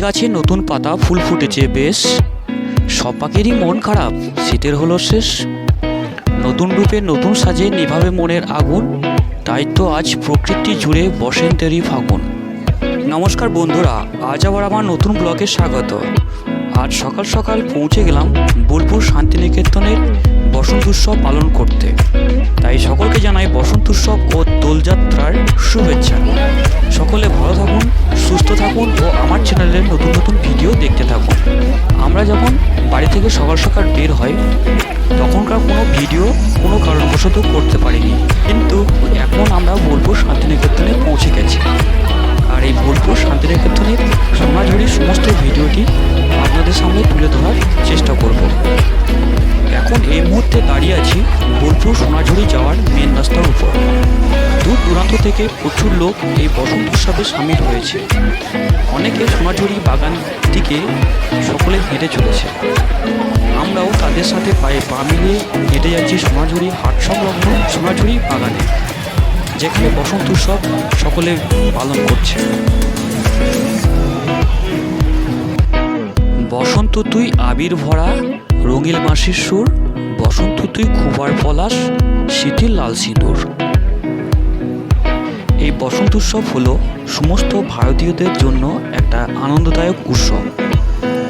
গাছে নতুন পাতা ফুল ফুটেছে, বেশ। সব পাখিরই মন খারাপ, শীতের হলো শেষ। নতুন রূপে নতুন সাজে নিভাবে মনের আগুন, তাই তো আজ প্রকৃতি জুড়ে বসন্তেরই ফাগুন। নমস্কার বন্ধুরা, আজ আবার আমার নতুন ব্লকে স্বাগত। আজ সকাল সকাল পৌঁছে গেলাম বোলপুর উৎসব পালন করতে। তাই সকলকে জানাই বসন্ত উৎসব ও দোলযাত্রার শুভেচ্ছা। সকলে ভালো থাকুন, সুস্থ থাকুন ও আমার চ্যানেলের নতুন নতুন ভিডিও দেখতে থাকুন। আমরা যখন বাড়ি থেকে সকাল সকাল বের হয় তখনকার কোনো ভিডিও কোনো কারণবশত করতে পারিনি। কিন্তু এখন আমরা বলব শান্তিনিকেতনে পৌঁছে গেছি। আর এই বোলপুর শান্তিনিকেতনের সোনাঝুরির সমস্ত ভিডিওটি আপনাদের সামনে তুলে ধরার চেষ্টা করব। এখন এই মুহূর্তে দাঁড়িয়ে আছি বোলপুর সোনাঝুরি যাওয়ার মেন রাস্তার উপর। দূর দূরান্ত থেকে প্রচুর লোক এই বসন্ত উৎসবে সামিল হয়েছে। অনেকে সোনাঝুরি বাগান দিকে সকলে হেঁটে চলেছে। আমরাও তাদের সাথে পায়ে পা মিলিয়ে হেঁটে যাচ্ছি সোনাঝুরি হাট সংলগ্ন সোনাঝুরি বাগানে। যেখানে বসন্ত উৎসব সকলে পালন করছে। বসন্ত তুই আবির ভরা, রঙিল মাসির সুর, বসন্ত তুই খুবার পলাশ, শীতের লাল সিঁদুর। এই বসন্ত উৎসব হলো সমস্ত ভারতীয়দের জন্য একটা আনন্দদায়ক উৎসব।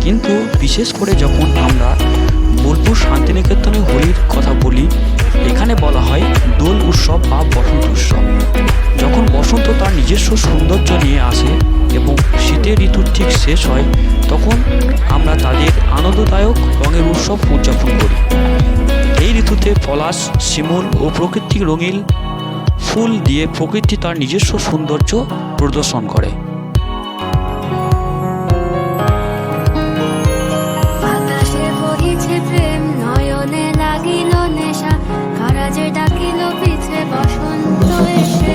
কিন্তু বিশেষ করে যখন আমরা বোলপুর শান্তিনিকেতনে হোলির কথা বলি এখানে বলা হয় দোল উৎসব বা বসন্ত উৎসব। যখন বসন্ত তার নিজস্ব সৌন্দর্য নিয়ে আসে এবং শীতের ঋতু ঠিক শেষ হয়, তখন আমরা তাদের আনন্দদায়ক রঙের উৎসব উদযাপন করি। এই ঋতুতে পলাশ, শিমুল ও প্রকৃতিক রঙিল ফুল দিয়ে প্রকৃতি তার নিজস্ব সৌন্দর্য প্রদর্শন করে। যে ডাকিল পিছে বসন্ত এসে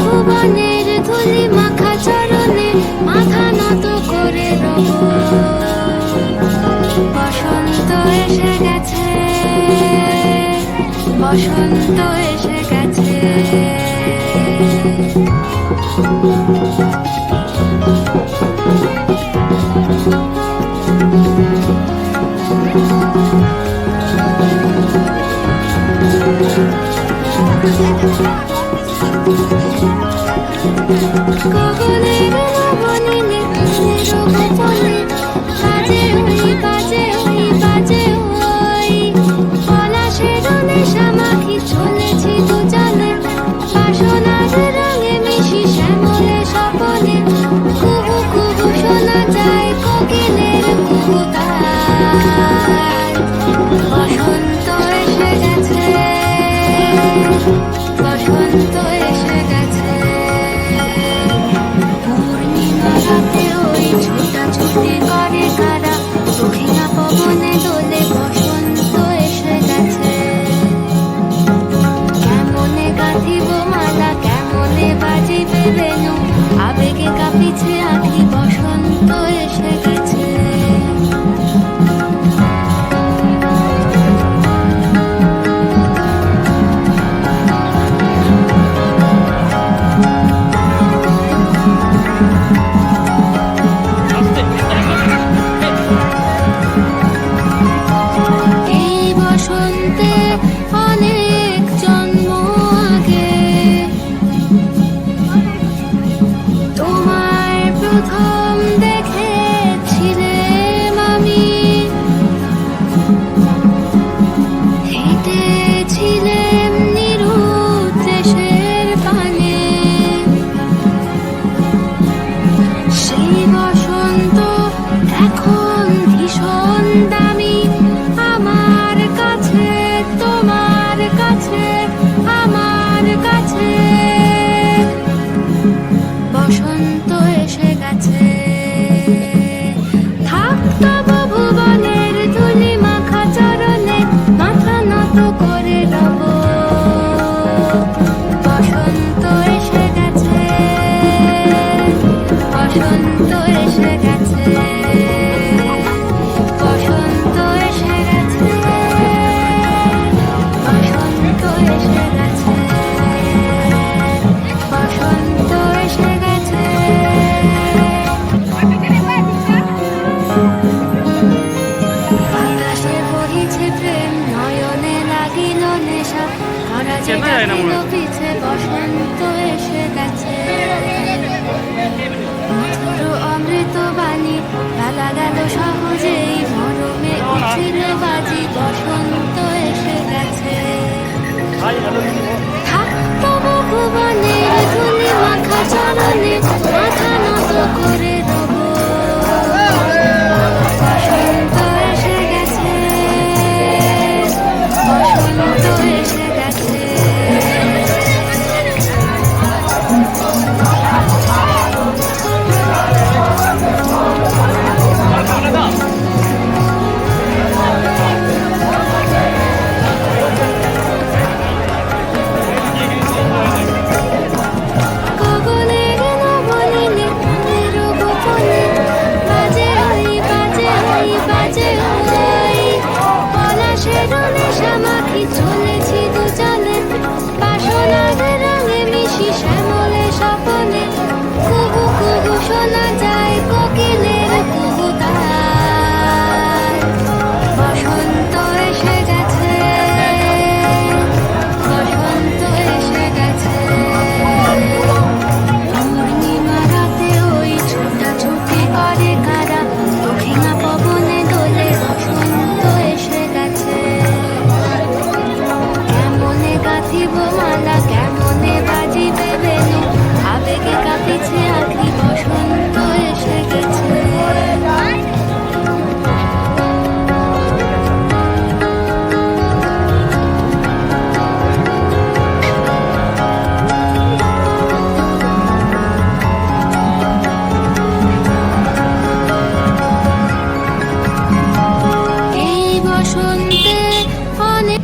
ভুবনের মাখা মাথা করে বসন্ত এসে গেছে বসন্ত এসে গেছে। 只点。Thank you. শুনতে অনেক